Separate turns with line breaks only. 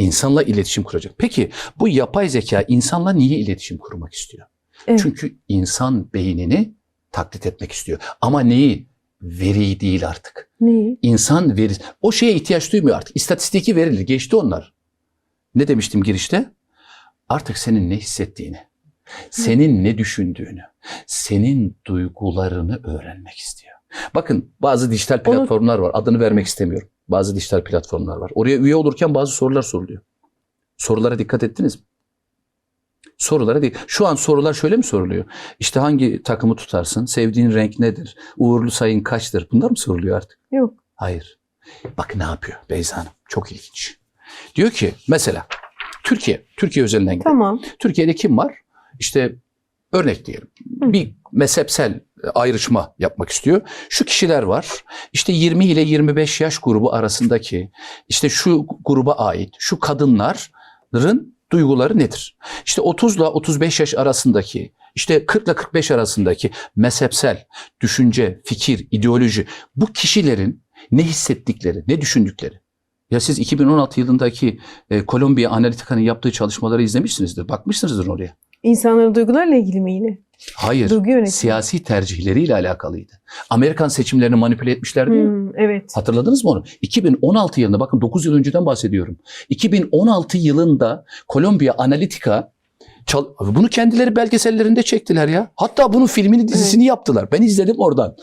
İnsanla iletişim kuracak. Peki bu yapay zeka insanla niye iletişim kurmak istiyor?
Evet.
Çünkü insan beynini taklit etmek istiyor. Ama neyi? Veriyi değil artık.
Neyi?
İnsan veri, o şeye ihtiyaç duymuyor artık. İstatistiki verilir, geçti onlar. Ne demiştim girişte? Artık senin ne hissettiğini, senin ne düşündüğünü, senin duygularını öğrenmek istiyor. Bakın bazı dijital platformlar var. Adını vermek istemiyorum. Bazı dijital platformlar var. Oraya üye olurken bazı sorular soruluyor. Sorulara dikkat ettiniz mi? Sorulara değil. Şu an sorular şöyle mi soruluyor? İşte hangi takımı tutarsın? Sevdiğin renk nedir? Uğurlu sayın kaçtır? Bunlar mı soruluyor artık?
Yok.
Hayır. Bak ne yapıyor Beyza Hanım. Çok ilginç. Diyor ki mesela Türkiye, Türkiye özelinden gidelim.
Tamam.
Türkiye'de kim var? İşte örnek diyelim.
Hı.
Bir mezhepsel ayrışma yapmak istiyor. Şu kişiler var. İşte 20 ile 25 yaş grubu arasındaki işte şu gruba ait şu kadınların duyguları nedir? İşte 30 ile 35 yaş arasındaki işte 40 ile 45 arasındaki mezhepsel düşünce, fikir, ideoloji bu kişilerin ne hissettikleri, ne düşündükleri. Ya siz 2016 yılındaki e, Kolombiya Analitika'nın yaptığı çalışmaları izlemişsinizdir. Bakmışsınızdır oraya.
İnsanların duygularla ilgili mi yine?
Hayır.
Duygu yönetimi.
Siyasi tercihleriyle alakalıydı. Amerikan seçimlerini manipüle etmişlerdi ya.
Hmm, evet.
Hatırladınız mı onu? 2016 yılında bakın 9 yıl önceden bahsediyorum. 2016 yılında Kolombiya Analitika bunu kendileri belgesellerinde çektiler ya. Hatta bunun filmini dizisini yaptılar. Ben izledim oradan.